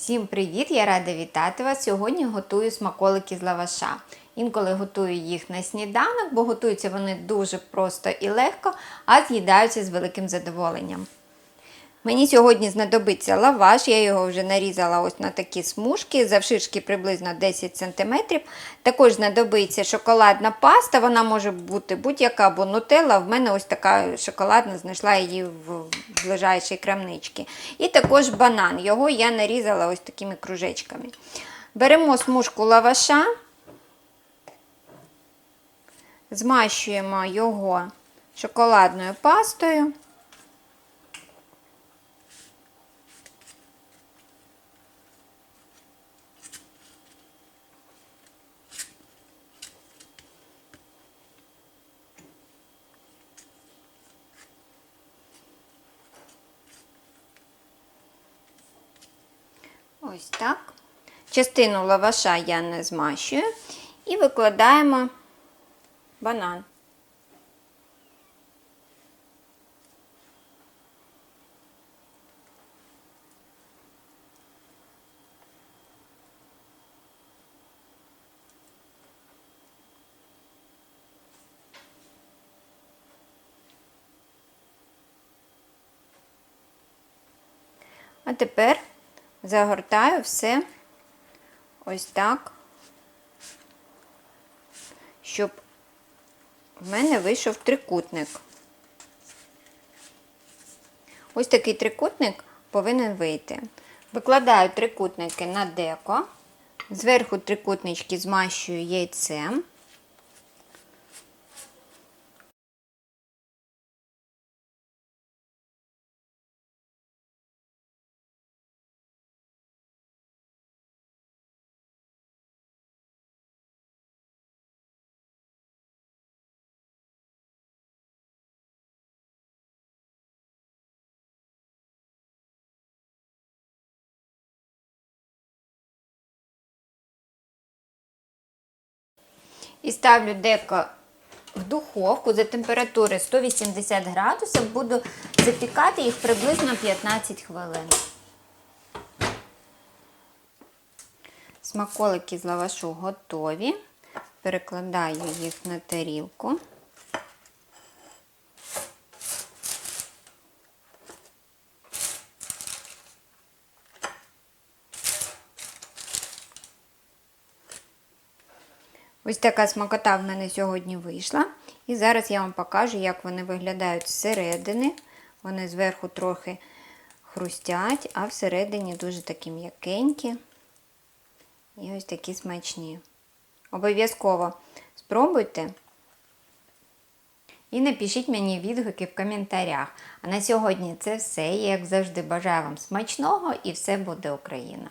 Всім привіт! Я рада вітати вас. Сьогодні готую смаколики з лаваша. Інколи готую їх на сніданок, бо готуються вони дуже просто і легко, а з'їдаються з великим задоволенням. Мені сьогодні знадобиться лаваш, я його вже нарізала ось на такі смужки, завширшки приблизно 10 см. Також знадобиться шоколадна паста, вона може бути будь-яка або нутелла. В мене ось така шоколадна, знайшла її в ближайшій крамничці. І також банан. Його я нарізала ось такими кружечками. Беремо смужку лаваша, змащуємо його шоколадною пастою. Ось так. Частину лаваша я не змащую. І викладаємо банан. А тепер загортаю все ось так, щоб в мене вийшов трикутник. Ось такий трикутник повинен вийти. Викладаю трикутники на деко, зверху трикутнички змащую яйцем. І ставлю деко в духовку за температури 180 градусів. Буду запікати їх приблизно 15 хвилин. Смаколики з лавашу готові. Перекладаю їх на тарілку. Ось така смакота в мене сьогодні вийшла. І зараз я вам покажу, як вони виглядають зсередини. Вони зверху трохи хрустять, а всередині дуже такі м'якенькі. І ось такі смачні. Обов'язково спробуйте. І напишіть мені відгуки в коментарях. А на сьогодні це все. Я, як завжди, бажаю вам смачного і все буде Україна!